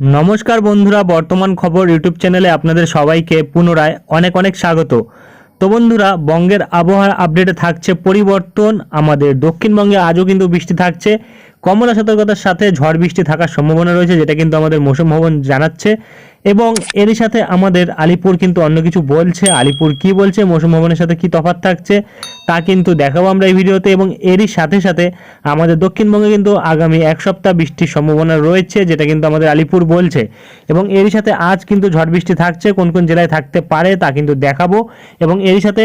নমস্কার বন্ধুরা, বর্তমান খবর ইউটিউব চ্যানেলে আপনাদের সবাইকে পুনরায় অনেক অনেক স্বাগত। তো বন্ধুরা, বঙ্গের আবহাওয়ার আপডেটে থাকছে পরিবর্তন, আমাদের দক্ষিণবঙ্গে আজও কিন্তু বৃষ্টি থাকছে। কমলা সতর্কতার সাথে ঝড় বৃষ্টি থাকার সম্ভাবনা রয়েছে, যেটা কিন্তু আমাদের মৌসুম ভবন জানাচ্ছে। এবং এরই সাথে আমাদের আলিপুর কিন্তু অন্য কিছু বলছে। আলিপুর কি বলছে, মৌসুম ভবনের সাথে কি তফাৎ থাকছে, তা কিন্তু দেখাবো আমরা এই ভিডিওতে। এবং এরই সাথে সাথে আমাদের দক্ষিণবঙ্গে কিন্তু আগামী এক সপ্তাহ বৃষ্টির সম্ভাবনা রয়েছে, যেটা কিন্তু আমাদের আলিপুর বলছে। এবং এরই সাথে আজ কিন্তু ঝড় বৃষ্টি থাকছে, কোন কোন জেলায় থাকতে পারে তা কিন্তু দেখাবো। এবং এরই সাথে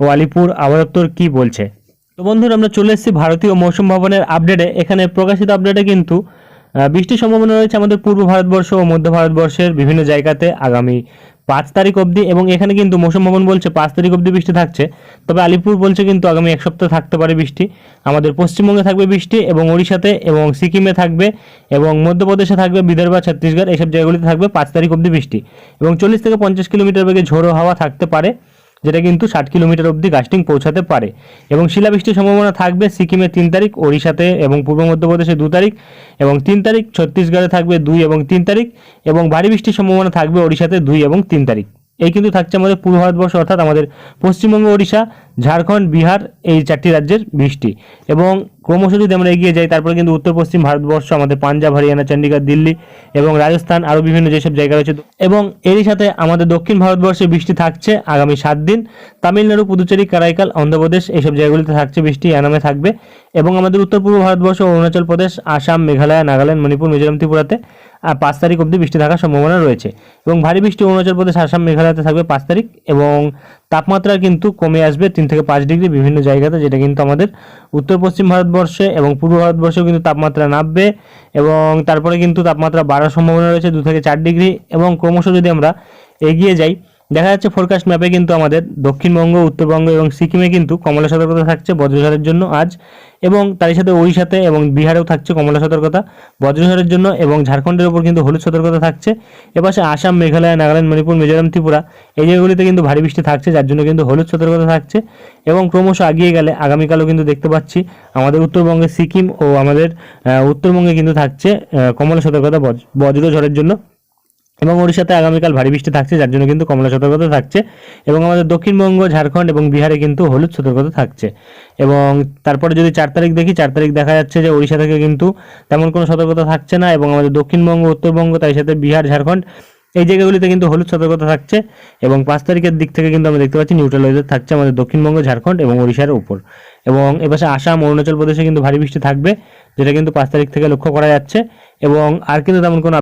ও আলিপুর আবহাওয়া কী বলছে? তো বন্ধুরা, আমরা চলে এসেছি ভারতীয় মৌসুম ভবনের আপডেটে। এখানে প্রকাশিত আপডেটে কিন্তু বৃষ্টির সম্ভাবনা রয়েছে আমাদের পূর্ব ভারতবর্ষ ও মধ্য ভারতবর্ষের বিভিন্ন জায়গাতে আগামী পাঁচ তারিখ অবধি এবং এখানে কিন্তু মৌসুম ভবন বলছে পাঁচ তারিখ অবধি বৃষ্টি থাকছে। তবে আলিপুর বলছে কিন্তু আগামী এক সপ্তাহ থাকতে পারে বৃষ্টি। আমাদের পশ্চিমবঙ্গে থাকবে বৃষ্টি এবং ওড়িশাতে এবং সিকিমে থাকবে এবং মধ্যপ্রদেশে থাকবে, বিদর্ভ, ছত্তিশগড় এইসব জায়গাগুলিতে থাকবে পাঁচ তারিখ অবধি বৃষ্টি। এবং চল্লিশ থেকে পঞ্চাশ কিলোমিটার বেগে ঝোড়ো হাওয়া থাকতে পারে। যেটা কিন্তু ষাট কিলোমিটার অবধি গাস্টিং পৌঁছাতে পারে। এবং শিলাবৃষ্টির সম্ভাবনা থাকবে সিকিমে তিন তারিখ, ওড়িশাতে এবং পূর্ব মধ্যপ্রদেশে দু তারিখ, এবং তিন তারিখ ছত্তিশগড়ে থাকবে দুই এবং তিন তারিখ, এবং ভারী বৃষ্টির সম্ভাবনা থাকবে ওড়িশাতে দুই এবং তিন তারিখ। এই কিন্তু থাকছে আমাদের পূর্ব ভারতবর্ষ, অর্থাৎ আমাদের পশ্চিমবঙ্গ, ওড়িশা, ঝাড়খণ্ড, বিহার, এই চারটি রাজ্যের বৃষ্টি। এবং ক্রমশ যদি আমরা এগিয়ে যাই, তারপরে কিন্তু উত্তর, পশ্চিম ভারতবর্ষ, আমাদের পাঞ্জাব, হরিয়ানা চণ্ডীগড় দিল্লি এবং রাজস্থান আরও বিভিন্ন যেসব জায়গা রয়েছে। এবং এরই সাথে আমাদের দক্ষিণ ভারতবর্ষে বৃষ্টি থাকছে আগামী সাত দিন। তামিলনাড়ু, পুদুচেরি, কারাইকাল, অন্ধ্রপ্রদেশ এইসব জায়গাগুলিতে থাকছে বৃষ্টি অ্যানামে থাকবে। এবং আমাদের উত্তর, পূর্ব ভারতবর্ষ, অরুণাচল প্রদেশ, আসাম, মেঘালয়, নাগাল্যান্ড, মণিপুর মিজোরাম ত্রিপুরাতে পাঁচ তারিখ অবধি বৃষ্টি থাকার সম্ভাবনা রয়েছে। এবং ভারী বৃষ্টি অরুণাচল প্রদেশ, আসাম, মেঘালয়তে থাকবে পাঁচ তারিখ এবং তাপমাত্রা কিন্তু কমে আসবে তিন থেকে পাঁচ ডিগ্রি বিভিন্ন জায়গাতে, যেটা কিন্তু আমাদের উত্তর পশ্চিম ভারতবর্ষে এবং পূর্ব ভারতবর্ষেও কিন্তু তাপমাত্রা নামবে এবং তারপরে কিন্তু তাপমাত্রা বাড়ার সম্ভাবনা রয়েছে দু থেকে চার ডিগ্রি এবং ক্রমশ যদি আমরা এগিয়ে যাই দেখা যাচ্ছে ফোরকাস্ট ম্যাপে কিন্তু আমাদের দক্ষিণবঙ্গ, উত্তরবঙ্গ এবং সিকিমে কিন্তু কমলা সতর্কতা থাকছে বজ্রঝড়ের জন্য আজ এবং তারই সাথে ওড়িশাতে এবং বিহারেও থাকছে কমলা সতর্কতা বজ্রঝড়ের জন্য এবং ঝাড়খণ্ডের উপর কিন্তু হলুদ সতর্কতা থাকছে। এপাশে আসাম, মেঘালয়, নাগাল্যান্ড, মণিপুর, মিজোরাম, ত্রিপুরা, এই জায়গাগুলিতে কিন্তু ভারী বৃষ্টি থাকছে, যার জন্য কিন্তু হলুদ সতর্কতা থাকছে এবং ক্রমশ আগিয়ে গেলে আগামীকালও কিন্তু দেখতে পাচ্ছি আমাদের উত্তরবঙ্গে সিকিম ও আমাদের উত্তরবঙ্গে কিন্তু থাকছে কমলা সতর্কতা বজ্র- বজ্রঝড়ের জন্য। এবং ওড়িশাতে আগামীকাল ভারী বৃষ্টি থাকছে, যার জন্য কিন্তু কমলা সতর্কতা থাকছে। এবং আমাদের দক্ষিণবঙ্গ, ঝাড়খণ্ড এবং বিহারে কিন্তু হলুদ সতর্কতা থাকছে। এবং তারপরে যদি চার তারিখ দেখি, চার তারিখ দেখা যাচ্ছে যে ওড়িশা থেকে কিন্তু তেমন কোনো সতর্কতা থাকছে না এবং আমাদের দক্ষিণবঙ্গ, উত্তরবঙ্গ, তার সাথে বিহার, ঝাড়খণ্ড এই জায়গাগুলিতে কিন্তু হলুদ সতর্কতা থাকছে। এবং পাঁচ তারিখের দিক থেকে কিন্তু আমরা দেখতে পাচ্ছি নিউট্রাল ওয়েদার থাকছে আমাদের দক্ষিণবঙ্গ, ঝাড়খণ্ড এবং ওড়িশার উপর। এবং এপাশে আসাম, অরুণাচল প্রদেশে কিন্তু ভারী বৃষ্টি থাকবে, যেটা কিন্তু পাঁচ তারিখ থেকে লক্ষ্য করা যাচ্ছে। এবং আর কিন্তু তেমন কোনো